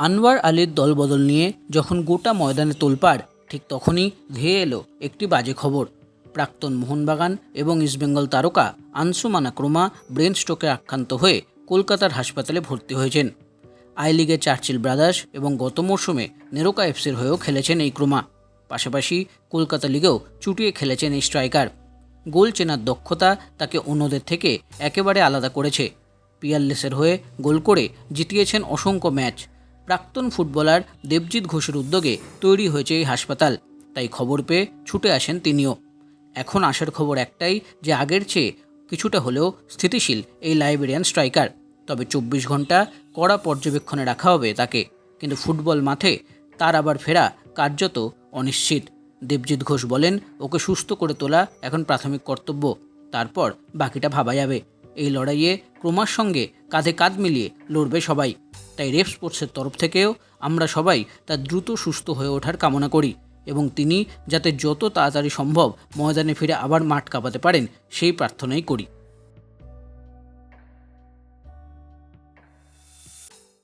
আনোয়ার আলীর দলবদল নিয়ে যখন গোটা ময়দানে তোলপাড়, ঠিক তখনই ধেয়ে এলো একটি বাজে খবর। প্রাক্তন মোহনবাগান এবং ইস্টবেঙ্গল তারকা আনসুমানা ক্রোমা ব্রেন স্ট্রোকে আক্রান্ত হয়ে কলকাতার হাসপাতালে ভর্তি হয়েছেন। আই লিগে চার্চিল ব্রাদার্স এবং গত মরশুমে নেরোকা এফসির হয়েও খেলেছেন এই ক্রোমা। পাশাপাশি কলকাতা লিগেও চুটিয়ে খেলেছেন এই স্ট্রাইকার। গোল চেনার দক্ষতা তাকে অন্যদের থেকে একেবারে আলাদা করেছে। পিয়ারলেসের হয়ে গোল করে জিতিয়েছেন অসংখ্য ম্যাচ। প্রাক্তন ফুটবলার দেবজিৎ ঘোষের উদ্যোগে তৈরি হয়েছে এই হাসপাতাল। তাই খবর পেয়ে ছুটে আসেন তিনিও। এখন আসার খবর একটাই যে আগের চেয়ে কিছুটা হলেও স্থিতিশীল এই লাইবেরিয়ান স্ট্রাইকার। তবে চব্বিশ ঘণ্টা কড়া পর্যবেক্ষণে রাখা হবে তাকে। কিন্তু ফুটবল মাঠে তার আবার ফেরা কার্যত অনিশ্চিত। দেবজিৎ ঘোষ বলেন, ওকে সুস্থ করে তোলা এখন প্রাথমিক কর্তব্য। তারপর বাকিটা ভাবা যাবে। এই লড়াইয়ে ক্রমার সঙ্গে কাঁধে কাঁধ মিলিয়ে লড়বে সবাই। তাই রেফ স্পোর্টসের তরফ থেকেও আমরা সবাই তার দ্রুত সুস্থ হয়ে ওঠার কামনা করি এবং তিনি যাতে যত তাড়াতাড়ি সম্ভব ময়দানে ফিরে আবার মাঠ কাঁপাতে পারেন, সেই প্রার্থনাই করি।